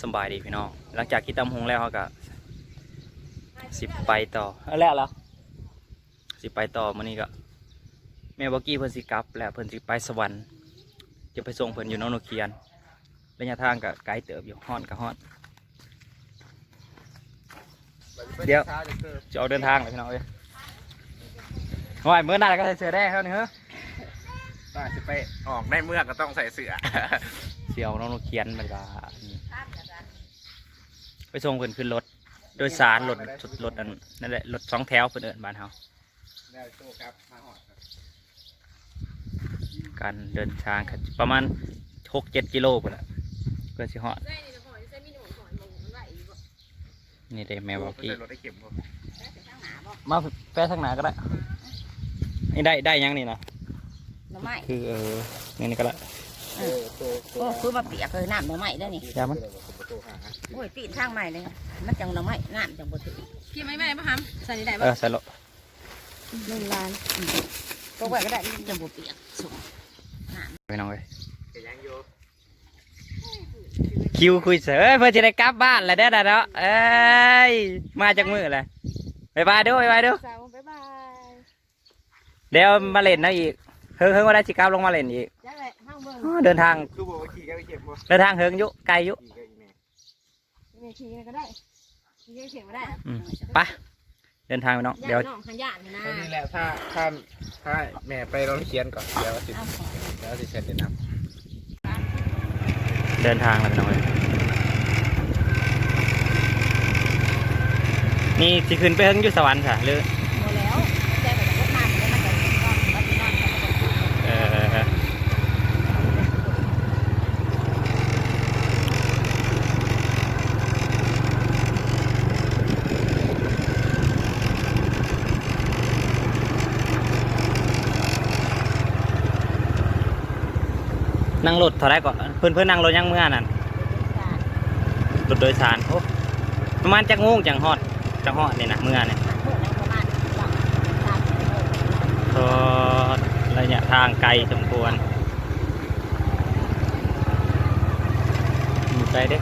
สำบายดีพี่น้อง หลังจากกินตำหงแล้วเขาก็สิบไปต่อเอาแล้วเหรอสิไปต่อมื้อนี้ก็แม่บอกกี้เพิ่นสิกลับ แล้วเพิ่นสิไปสวรรค์จะไปส่งเพิ่นอยู่น้องโนเคียนระยะทางก็ไกลเติบอยู่ฮ้อนก็ฮ้อนเดี๋ยวจะเอาเดินทางเลยพี่น้องเอ้ยว่าเมื่อหน้าก็ใส่เสื้อแดงเท่านี้เหรอถ้าจะไปออกในเมืองก็ต้องใส่เสื้อเสียวน้องโนเคียนมันก็ ไปส่งเพิ่นขึ้นรถ โดยสารรถรถอันนั่นแหละรถสองแถวเพิ่นเอิ้นบ้านเฮาแล้วโชครับมาหอดครับการเดินทางก็ประมาณหกเจ็ดกิโลพุ่นละเพื่อสิฮอดใส่นี่หอยใส่มีหนวดหอยมองมันไหวอีกบ่นี่เด้แม่บอกกี้รถได้เข็มบ่ใส่ข้างหน้าบ่มาแปะทางหนาก็ได้นี่ได้ได้ยังนี่นะหน่อไม้คือเออนี่นี่ก็ได้เออโตโตโอ้คือมาเปียกเลยน้ำหน่อไม้ได้นี่ยามัน โตหาโอ้ยตีนทางใหม่เลย มันจังหน่อไม้น้ำจังบ่ถึงพี่ไม่ไม่ป่ะฮัมใส่นี่ได้เอป่ะอใส่รถหนึ่งล้านก็ไว้ก็ได้จังบ่เปียกสุกไปน้องเลยแต่ยังอยู่คิวคุยเสยเอ้ยเพื่อจะได้กลับบ้านแล้วเด้อเด้อเนาะเอ้ยมาจากมือเลยบายบายเด้อบายบายเด้อสาวบ๊ายบายเดี๋ยวมาเล่นนะอีกเฮิงเฮิงว่าได้สิกลับลงมาเล่นอีกจังเลยห้างเบิ่งอ้อเดินทางคือบอกว่าขี่ก็ไปเข็มบ่เดินทางเฮิงอยุไกลอยุ ขี่ก็อีแม่มีทีก็ได้มีเสียงก็ได้อืมไปเดินทางไปน้อง เดี๋ยวน้องขยันนะ นี่แหละถ้าถ้าถ้าแม่ไปร้องเขียนก่อนเดี๋ยวสิเดี๋ยวสิเซ็นแนะนเดินทางแล้วไปน้องเลยนี่สิขึ้นไปเฮิงอยู่สวรรค์ค่ะหรือ หมดแล้วแจ้งไปจากรถมาแล้วมันจะก็มาที่นั่นเขาก็จะ เออ นั่งรถเท่าไรก่อนเพื่อนเพื่อนนั่งรถยังเมื่อนั่นรถโดยสารโอ้ประมาณจักโมงจังฮอดจังฮอดนี่นะเมื่อเนี่ยก็ระยะทางไกลสมควรอยู่ไกลเด้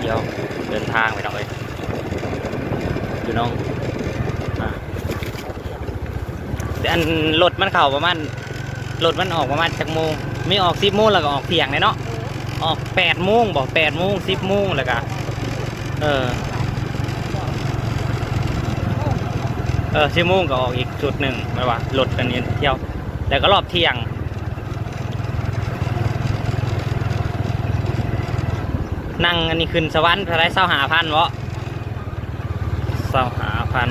เดี๋ยวเดิน ทางไปน้องเลยอยู่น้องอะอันรถมันเข่าประมาณรถมันออกประมาณจักโมงไม่ออกสิบโมงแล้วก็ออกเที่ยงเลยเนาะออกแปดโมงบอกแปดโมงสิบโมงแล้วก็เออเออสิบโมงก็ออกอีกจุดหนึ่งไม่ว่ารถกันนี้เที่ยวแล้วก็รอบเที่ยง นั่งอันนี้ขึ้นสวรรค์เท่าไรเศร้าหาพันวะเศร้าหาพัน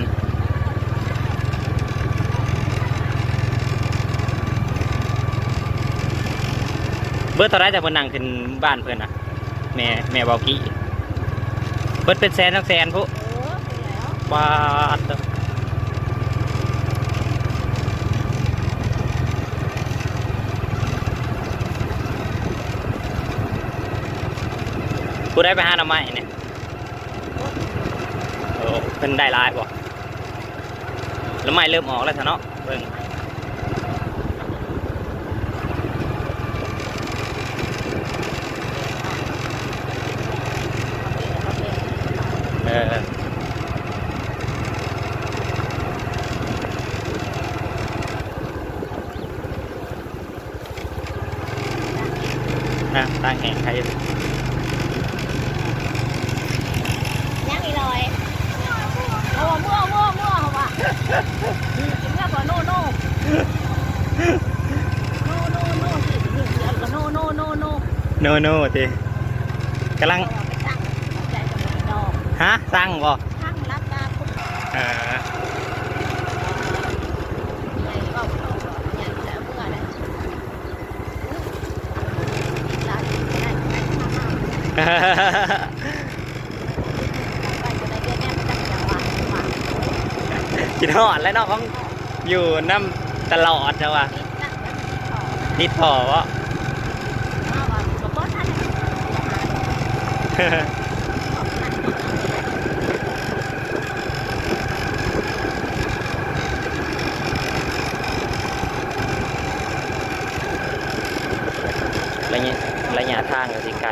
เบิร์ตเท่าไรแต่เพิ่นนั่งขึ้นบ้านเพิ่นนะแม่แม่บอกกี้เบิร์ตเป็นแสนทั้งแสนพุบาท เด้อผู้ได้ไปหาหน่อไม้เนี่ยโอ้เพิ่นได้ลายบ่แล้วไม้เริ่มออกแล้วซะเนาะเบิ่งเออนะตั้งแห่งใครอยู่ ยังอีลอยโอ้มั่วมั่วมั่วเขาว่ากินแล้วก็โน่โน่โน่โน่โน่สิสิแล้วก็โน่โน่โน่ โน่โน่ติกำลังฮะสร้างบ่ทั้งรับตาพุทธเออใหญ่ก็ใหญ่แล้วเมื่อเลยลาดีได้ได้ข้าวไปจะได้เรียนแน่ไม่ต้องจังหวะจังหวะกินหอดแล้วเนาะของอยู่น้ำตลอดนะวะนิดนั่งแล้วติดต่อนิดพอวะ ระยะระยะทางก็สิไกล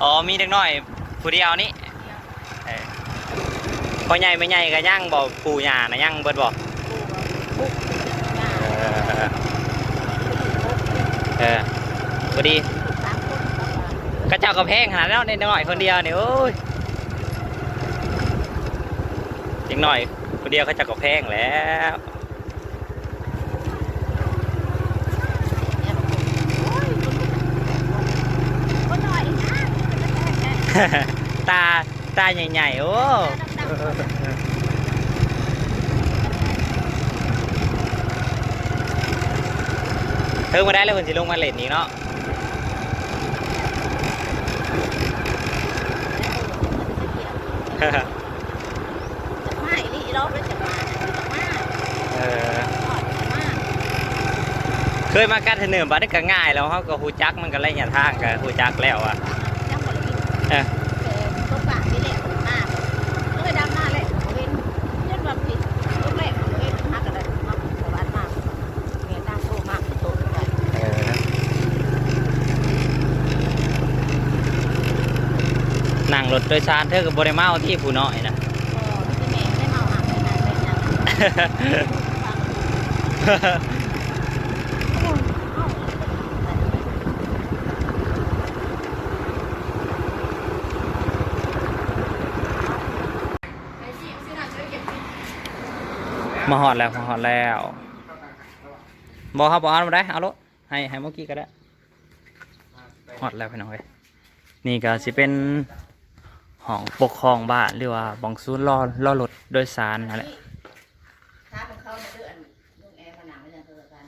อ๋อ มีเด็กน้อย ผู้เดียวนี่เออพ่อใหญ่ไม่ใหญ่ก็ย่างบอกปู่ย่านะย่างเบิดบอกเออพอดี ว่าก็เจ้าก็แพงขนาดนั้นเด็กน้อยคนเดียวนี่โอ้ยเด็กน้อยคนเดียวเขาเจ้าก็แพงแล้วเนี่ยบอกโอ้ยคนหน่อยนะตาตาใหญ่ๆโอ้เพิ่งมาได้แล้วคนสิลงมาเล่นนี้เนาะ ไม่นี่รอบแล้วจะมาจะมาเออเคยมากันเถอะเนิมบัดนี้ก็ง่ายแล้วเขาก็ฮูจักมันก็ไล่ยาทางก็ฮูจักแล้วอะ จังหวัดละ เออ เออต้นปากนี่แหละมากก็ไปดำหน้าเลยเว้นจนแบบผิดต้นแรกเว้นมากกันเลยมากสวัสดิ์มากเมียตั้งโตมากโตเลย เออ นั่งรถโดยสารเธอกับบริมาเอาที่ผู้น้อยนะมาหอดแล้วมาหอดแล้วบอกครับบอกเอามาได้เอารถให้ให้เมื่อกี้ก็ได้หอดแล้วพี่น้องเอ้ยนี่ก็สิเป็น ห้องปกครองบ้านหรือว่าบองซูนย์รอรอรถโดยสารนั่นแหละถ้าเป็นเขาในเรื่องลุงแอร์มาหนังไม่ยังเท่ากัน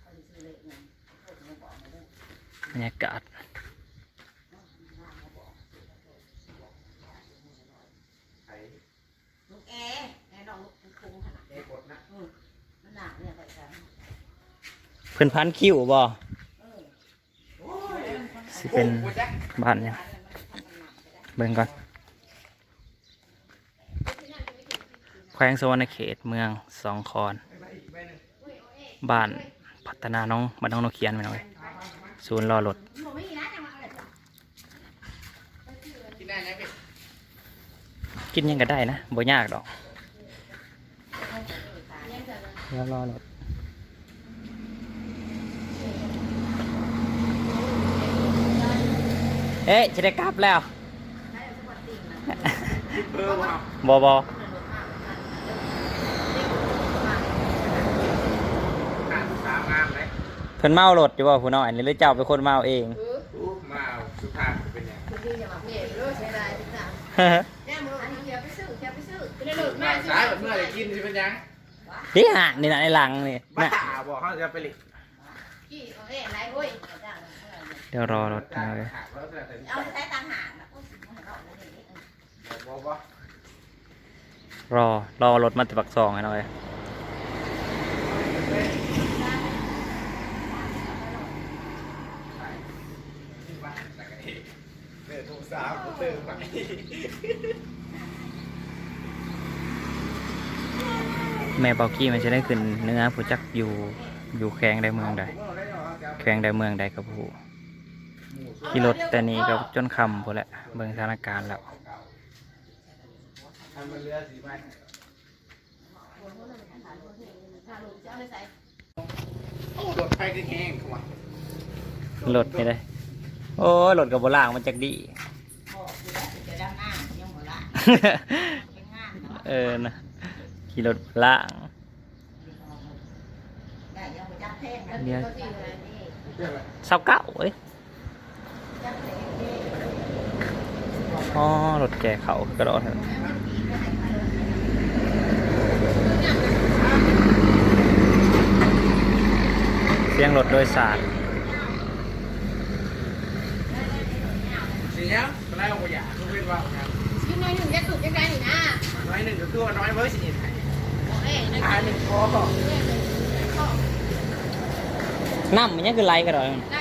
เขาจะซื้อเล็กเงินเขาจะบอกมาเรื่องบรรยากาศลุงแอร์แอร์น้องลุงคุ้งขนาดเอกดนะมันหนักเนี่ยไปกันเพื่อนพันคิวบ่เออสิเป็นบ้านเนี่ยง เบิ่งก่อนแขวงสวรรณเขตเมืองสองคอนบ้านพัฒนาน้องบ้านน้องนกเขียนไปหน่อยศูนย์รอรถกินยังก็ได้นะบ่ยากดอกแล้วรอรถเอ๊ะจะได้กลับแล้ว บอบอขาดสามงามเลยเพิ่นเมารถอยู่บ่ผู้น้อยนี่หรือเจ้าเป็นคนเมาเองอู้มาเอาสุภาพเป็นยังคุณพี่จะมาเมียรู้ใช้ได้ทุกอย่างแน่มืออันนี้เดี๋ยวไปซื้อเดี๋ยวไปซื้อไม่ได้หลุดมามาสายแบบเมื่อไหร่กินสิเป็นยังนี่ฮะนี่นะในหลังนี่บ้านะบอกเขาจะไปหลิกี่เอาเอ๊ะไรเว้ยเดี๋ยวรอรถมาเลยขาดแล้วแต่เอาใช้ตังหารนะโอ้ยมันเอาแล้วนี่ บ่รอ รอรถมาติดปักซองให้หน่อยเดือดทุกสาวเติมไปแม่เปากี้มันจะได้ขึ้นเนื้อผู้จักอยู่อยู่แข้งใดเมืองใดแข้งใดเมืองใดกับผู้ขี่รถแต่นี้ก็จนคำพอแหละเบิ่งสถานการณ์แล้ว ทำมันเรือสีไปโอ้รถไฟก็แห้งเข้ามารถนี่เลย โอ้ยรถกับโบราณมันจักดีจะด้านหน้ายังหมดละเป็นงานเนาะเออนะขี่รถล่างได้ยังไปจับแพงนะเนี่ยก็จริงเลยนี่เรื่องอะไรเศร้าเก้าเอ้ยจับแพงนี่อ๋อรถแก่เขากระโดดเถอะ เสียงรถโดยสารสีเนี้ยตอนแรกผมอยากรู้เป็นว่าไงชิ้นน้อยหนึ่งจะสุดยังไงหนินะน้อยหนึ่งก็คือว่าน้อยเวอร์สิไทยบอกเอ๊ะนะอ่าหนึ่งพอน้ำมันยังคือไรกันหรอไ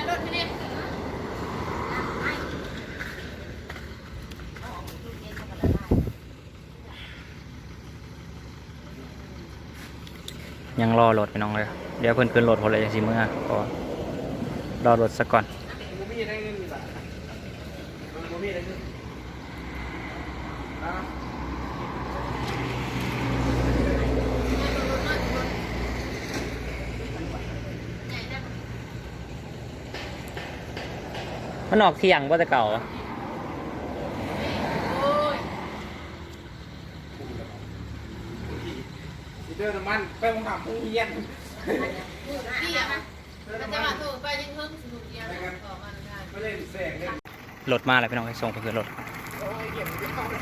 ยังรอโหลดไปน้องเลย เดี๋ยวเพิ่นขึ้นโหลดพอเลยสิเมื่อก็รอโหลดสักก่อนมันออกเที่ยงว่าจะเก่า เดินน้ำมันไปมองทำผู้เฮียนพี่อะมันจะมาถูกไปยังเพิ่งสนุกยังออกมาได้ไม่เล่นแสงเล่นรถมาเลยพี่น้องให้ส่งไปคือรถโอ้ยเก็บไม่เข้าเลย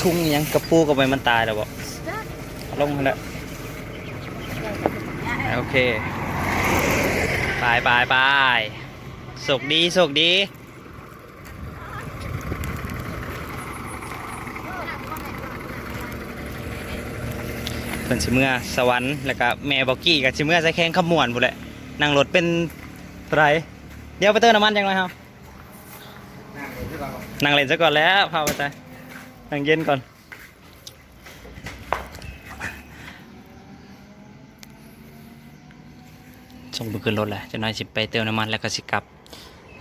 ทุ่งยังกระปูกับไปมันตายแล้วบอกลงมาแล้วโอเค ไปไปไปสุกดีสุกดี เพิ่นสิเมื่อสวรรค์แล้วก็แม่บอกกี้กับสิเมื่อใส่แข้งขมวนพุ่นแหละนั่งรถเป็นไรเดี๋ยวไปเติมน้ำมันจังเลยครับนั่งเรานั่งเล่นซะก่อนแล้วพาไปใจนั่งเย็นก่อนส่งไปขึ้นรถแหละจะน้อยสิไปเติมน้ำมันแล้วก็สิกลับ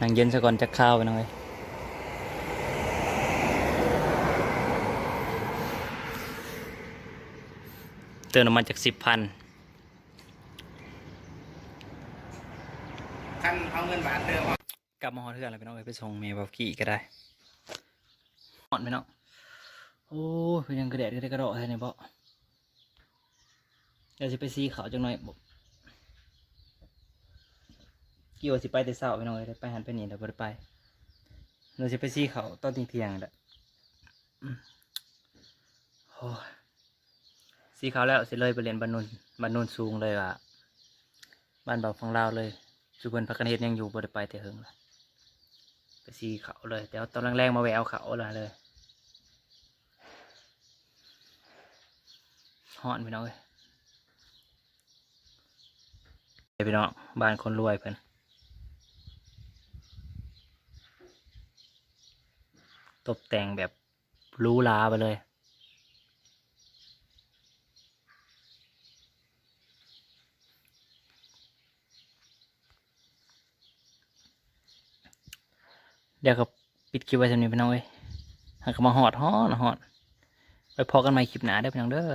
นั่งเย็นซะก่อนจะข้าวไปหน่อยเติมน้ำมันจากสิบพันคันเอาเงินบาทเดิมกลับมาฮอดเทือนแล้วพี่น้องเอ้ยไปส่งเมย์บอกกี้ก็ได้ฮอดพี่น้องโอ้ยเพิ่นยังกระเดดกระเดดกระโดดแท้เนี่ยบ่เดี๋ยวจะไปซีเขาวจังหน่อยบ่กี่ว่าสิไปแต่เช้าพี่น้องเอ้ยได้ไปหันไปนี่เดี๋ยวบ่ได้ไปเดี๋ยวจะไปซีเขาวตอนเที่ยงๆนั่นแหละอืมโอ้ย ซีเขาวแล้วสิเลยไปเรียนบ้านนุนบ้านนุนสูงเลยว่ะบ้านเบาฟังลาวเลยจุเพนพักกันเฮ็ดยังอยู่บ่ได้ไปแต่เฮิงละไปซีเขาเลยแต่ตอนแรงๆมาแววเขาละเลยฮ้อนพี่น้องเอ้ยไปพี่น้องบ้านคนรวยเพิ่นตกแต่งแบบรูหราไปเลย เดี๋ยวก็ปิดคลิปไว้สำนี้พี่น้องเอ้ยหากมาหอดฮอดฮอดไปพอกันใหม่คลิปหน้าได้อพี่น้องเด้อ